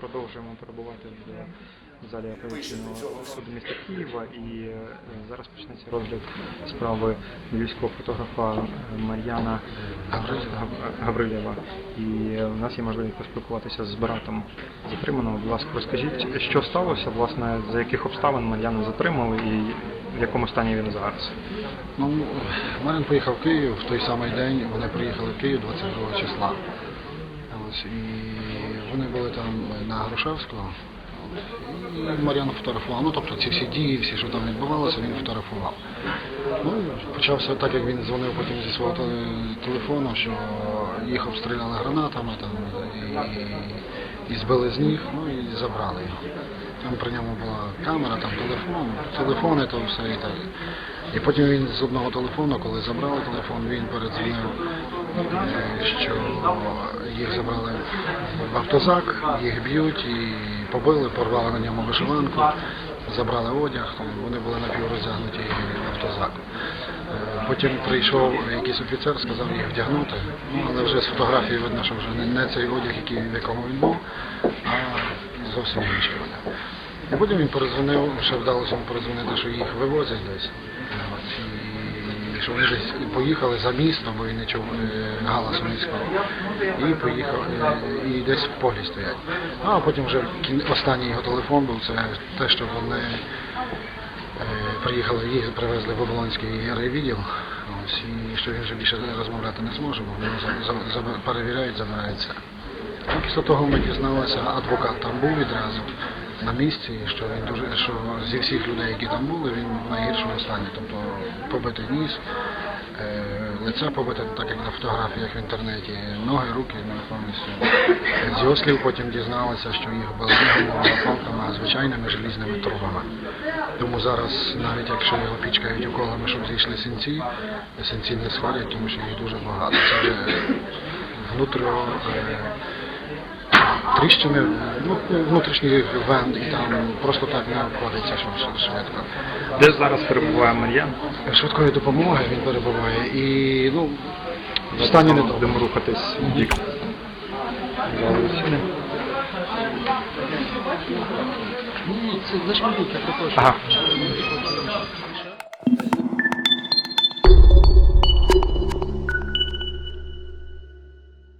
продовжуємо перебувати в залі апеляційного суду міста Києва і е, зараз почнеться розгляд справи львівського фотографа е, Мар'яна Гаврилєва. І у нас є можливість поспілкуватися з братом затриманого. Будь ласка, розкажіть, що сталося, власне, за яких обставин Мар'яна затримали і в якому стані він зараз? Ну, Марин поїхав в Київ в той самий день. Вони приїхали в Київ 22 числа. Ось, і вони були там на Грушевського. Мар'ян фотографував. Ну, тобто ці всі дії, всі, що там відбувалося, він фотографував. Ну, почався так, як він дзвонив потім зі свого телефону, що їх обстріляли гранатами там, і, і збили з ніг, ну і забрали його. Там при ньому була камера, там телефон, телефони, то все і так. І потім він з одного телефону, коли забрали телефон, він передзвонив, е, що їх забрали в автозак, їх б'ють і побили, порвали на ньому вишиванку, забрали одяг, вони були напівроздягнуті в автозак. Е, Потім прийшов якийсь офіцер, сказав їх вдягнути, ну, але вже з фотографії видно, що вже не, цей одяг, який, в якому він був, а зовсім інший одяг. І потім він перезвонив, ще вдалося йому перезвонити, що їх вивозять десь. Що вони десь поїхали за місто, бо він не чув е, галасу міського. І поїхав, е, і десь в полі стоять. Ну, А потім вже останній його телефон був, це те, що вони е, приїхали, їх привезли в Оболонський райвідділ. Ось, і що він вже більше розмовляти не зможе, бо за- перевіряють, забирається. Ну, Після того ми дізналися, адвокат там був відразу на місці, що він дуже що зі всіх людей, які там були, він в найгіршому стані. Тобто побитий ніс, е, лице побите, так як на фотографіях в інтернеті, ноги, руки ну, повністю. З його слів потім дізналися, що їх били не палками, а звичайними желізними трубами. Тому зараз, навіть якщо його пічкають уколами, щоб зійшли синці, синці не сходять, тому що їх дуже багато. Це вже внутрішньо е, тріщини, ну, внутрішній вен, і там просто так не обходиться що швидко. Де зараз перебуває Мар'ян? Швидкої допомоги він перебуває і ну, в стані не Будемо рухатись в бік. зали засідань. Ні, це зашматуйте, Ага.